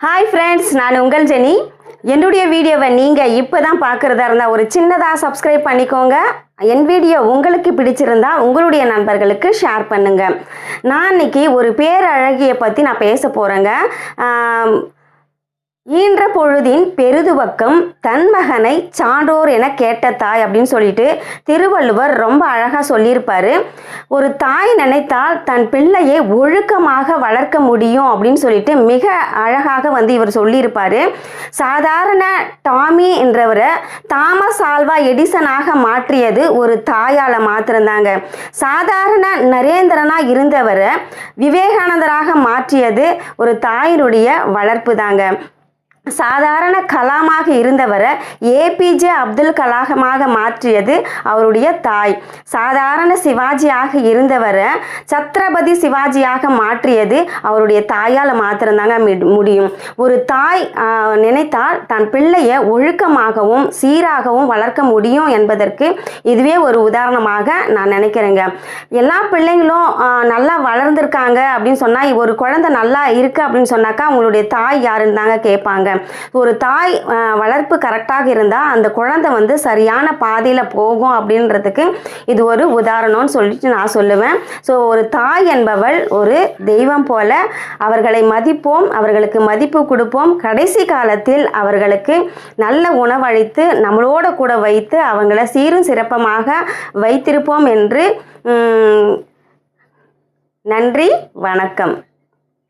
Hi friends நான் உங்கள் Jenny. என்னுடைய வீடியோவை நீங்கள் இப்போ தான் பார்க்குறதா இருந்தால் ஒரு சின்னதாக சப்ஸ்கிரைப் பண்ணிக்கோங்க. என் வீடியோ உங்களுக்கு பிடிச்சிருந்தா உங்களுடைய நண்பர்களுக்கு ஷேர் பண்ணுங்கள் நான் இன்னைக்கு ஒரு பேரழகியை பற்றி நான் பேச போகிறேங்க ஈன்ற பொழுதின் பெருதுவக்கம் தன் மகனை சான்றோர் என கேட்ட தாய் அப்படின்னு சொல்லிட்டு திருவள்ளுவர் ரொம்ப அழகாக சொல்லியிருப்பாரு. ஒரு தாய் நினைத்தால் தன் பிள்ளையை ஒழுக்கமாக வளர்க்க முடியும் அப்படின்னு சொல்லிட்டு மிக அழகாக வந்து இவர் சொல்லியிருப்பாரு. சாதாரண டாமி என்றவரை தாமஸ் ஆல்வா எடிசனாக மாற்றியது ஒரு தாயால் மாத்திருந்தாங்க சாதாரண நரேந்திரனாக இருந்தவரை விவேகானந்தராக மாற்றியது ஒரு தாயினுடைய வளர்ப்பு தாங்க சாதாரண கலாமாக இருந்தவரை ஏபிஜே அப்துல் கலாமாக மாற்றியது அவருடைய தாய். சாதாரண சிவாஜியாக இருந்தவரை சத்ரபதி சிவாஜியாக மாற்றியது அவருடைய தாயால் மாத்திரம்தாங்க முடியும். ஒரு தாய் நினைத்தால் தன் பிள்ளையை ஒழுக்கமாகவும் சீராகவும் வளர்க்க முடியும் என்பதற்கு இதுவே ஒரு உதாரணமாக நான் நினைக்கிறேங்க. எல்லா பிள்ளைங்களும் நல்லா வளர்ந்துருக்காங்க அப்படின்னு சொன்னால் ஒரு குழந்தை நல்லா இருக்குது அப்படின்னு சொன்னாக்கா அவங்களுடைய தாய் யாருன்னு தாங்க கேட்பாங்க. ஒரு தாய் வளர்ப்பு கரெக்டாக இருந்தால் அந்த குழந்தை வந்து சரியான பாதையில் போகும் அப்படின்றதுக்கு இது ஒரு உதாரணம்னு சொல்லிட்டு நான் சொல்லுவேன். ஸோ ஒரு தாய் என்பவள் ஒரு தெய்வம் போல அவர்களை மதிப்போம் அவர்களுக்கு மதிப்பு கொடுப்போம். கடைசி காலத்தில் அவர்களுக்கு நல்ல உணவளித்து நம்மளோட கூட வைத்து அவங்கள சீரும் சிறப்பமாக வைத்திருப்போம் என்று நன்றி வணக்கம்.